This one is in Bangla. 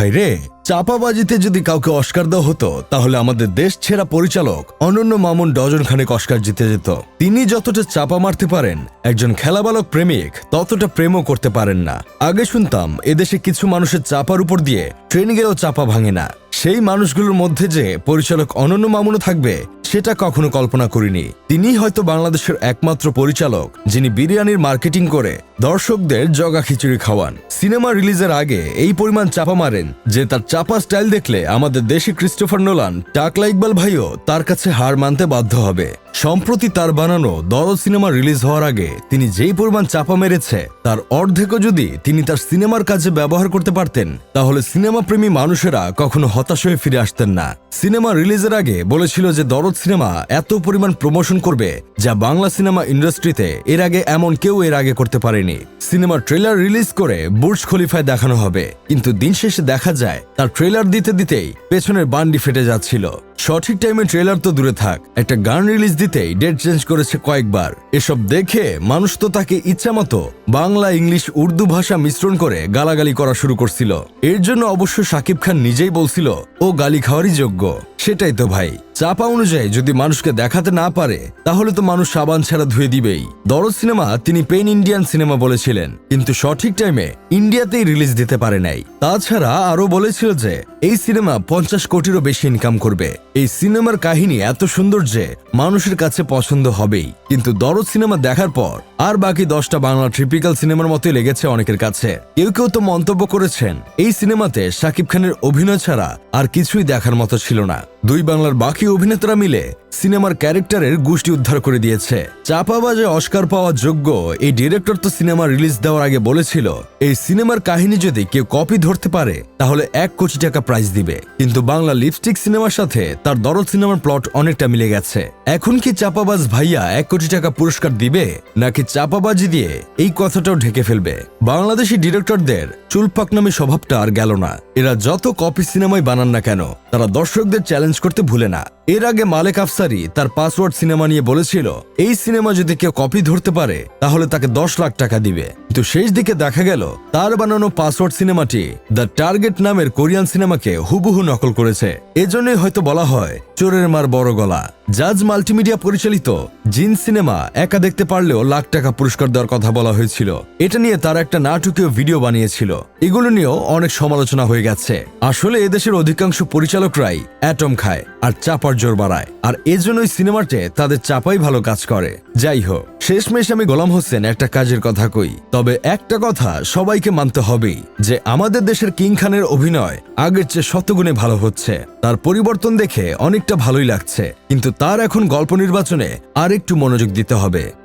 ভাই রে চাপাবাজিতে যদি কাউকে অস্কার দেওয়া হতো, তাহলে আমাদের দেশ ছেড়া পরিচালক অনন্য মামুন ডজন খানেক অস্কার জিতে যেত। তিনি যতটা চাপা মারতে পারেন, একজন খেলাবালক প্রেমিক, ততটা প্রেমও করতে পারেন না। আগে শুনতাম, এদেশে কিছু মানুষের চাপার উপর দিয়ে ট্রেন গেলেও চাপা ভাঙে না। সেই মানুষগুলোর মধ্যে যে পরিচালক অনন্য মামুনও থাকবে সেটা কখনো কল্পনা করিনি। তিনি হয়তো বাংলাদেশের একমাত্র পরিচালক, যিনি বিরিয়ানির মার্কেটিং করে দর্শকদের জগা খিচুড়ি খাওয়ান। সিনেমা রিলিজের আগে এই পরিমাণ চাপা মারেন যে তার চাপা স্টাইল দেখলে আমাদের দেশি ক্রিস্টোফার নোলান টাকলা ইকবাল ভাইও তার কাছে হার মানতে বাধ্য হবে। সম্প্রতি তার বানানো দরদ সিনেমা রিলিজ হওয়ার আগে তিনি যেই পরিমাণ চাপা মেরেছে, তার অর্ধেকও যদি তিনি তার সিনেমার কাজে ব্যবহার করতে পারতেন, তাহলে সিনেমা প্রেমী মানুষেরা কখনো হতাশ হয়ে ফিরে আসতেন না। সিনেমা রিলিজের আগে বলেছিল যে দরদ সিনেমা এত পরিমাণ প্রমোশন করবে যা বাংলা সিনেমা ইন্ডাস্ট্রিতে এর আগে এমন কেউ এর আগে করতে পারেনি। সিনেমার ট্রেলার রিলিজ করে বুর্জ খলিফায় দেখানো হবে, কিন্তু দিন শেষে দেখা যায়, তার ট্রেলার দিতে দিতেই পেছনের বান্ডি ফেটে যাচ্ছিল। সঠিক টাইমে ট্রেলার তো দূরে থাক। একটা গান রিলিজ দিতেই ডেট চেঞ্জ করেছে কয়েকবার। এসব দেখে মানুষ তো তাকে ইচ্ছামতো বাংলা, ইংলিশ, উর্দু ভাষা মিশ্রণ করে গালাগালি করা শুরু করছিল। এর জন্য অবশ্য সাকিব খান নিজেই বলছিল, ও গালি খাওয়ারই যোগ্য। সেটাই তো ভাই। চাপা অনুযায়ী যদি মানুষকে দেখাতে না পারে, তাহলে তো মানুষ সাবান ছাড়া ধুয়ে দিবেই। দরদ সিনেমা তিনি পেন ইন্ডিয়ান সিনেমা বলেছিলেন, কিন্তু সঠিক টাইমে ইন্ডিয়াতেই রিলিজ দিতে পারে নাই। তাছাড়া আরও বলেছিল যে, এই সিনেমা পঞ্চাশ কোটিরও বেশি ইনকাম করবে। এই সিনেমার কাহিনী এত সুন্দর যে, মানুষের কাছে পছন্দ হবেই। কিন্তু দরদ সিনেমা দেখার পর আর বাকি দশটা বাংলা ট্রিপিক্যাল সিনেমার মতোই লেগেছে অনেকের কাছে। কেউ কেউ তো মন্তব্য করেছেন, এই সিনেমাতে শাকিব খানের অভিনয় ছাড়া আর কিছুই দেখার মতো ছিল না। দুই বাংলার বাকি অভিনেতারা মিলে সিনেমার ক্যারেক্টারের গোষ্ঠী উদ্ধার করে দিয়েছে। চাপাবাজে অস্কার পাওয়া যোগ্য এই ডিরেক্টর তো সিনেমা রিলিজ দেওয়ার আগে বলেছিল, এই সিনেমার কাহিনী যদি কেউ কপি ধরতে পারে, তাহলে এক কোটি টাকা প্রাইজ দিবে। কিন্তু বাংলা লিপস্টিক সিনেমার সাথে তার দরদ সিনেমার প্লট অনেকটা মিলে গেছে। এখন কি চাপাবাজ ভাইয়া এক কোটি টাকা পুরস্কার দিবে, নাকি চাপাবাজি দিয়ে এই কথাটাও ঢেকে ফেলবে? বাংলাদেশি ডিরেক্টরদের চুলপাক নামে স্বভাবটা আর গেল না। এরা যত কপি সিনেমাই বানান না কেন, তারা দর্শকদের চ্যালেঞ্জ করতে ভুলে না। এর আগে মালেক আফসারি তার পাসওয়ার্ড সিনেমা নিয়ে বলেছিল, এই সিনেমা যদি কেউ কপি ধরতে পারে, তাহলে তাকে দশ লাখ টাকা দিবে। কিন্তু শেষ দিকে দেখা গেল, তার বানানো পাসওয়ার্ড সিনেমাটি দ্য টার্গেট নামের কোরিয়ান সিনেমাকে হুবহু নকল করেছে। এজন্যই হয়তো বলা হয়, চোরের মার বড় গলা। জাজ মাল্টিমিডিয়া পরিচালিত জিন সিনেমা একা দেখতে পারলেও লাখ টাকা পুরস্কার দেওয়ার কথা বলা হয়েছিল। এটা নিয়ে তার একটা নাটকীয় ভিডিও বানিয়েছিল। এগুলো নিয়েও অনেক সমালোচনা হয়ে গেছে। আসলে এদেশের অধিকাংশ পরিচালকরাই অ্যাটম খায়। আর চাপার জোর বাড়ায়। আর এজন্যই সিনেমাতে তাদের চাপাই ভালো কাজ করে। যাই হোক শেষমেশ আমি গোলাম হোসেন একটা কাজের কথা কই। তবে একটা কথা সবাইকে মানতে হবেই, যে আমাদের দেশের কিং খানের অভিনয় আগের চেয়ে শতগুণে ভালো হচ্ছে। তার পরিবর্তন দেখে অনেকটা ভালোই লাগছে। কিন্তু তার এখন গল্প নির্বাচনে আর একটু মনোযোগ দিতে হবে।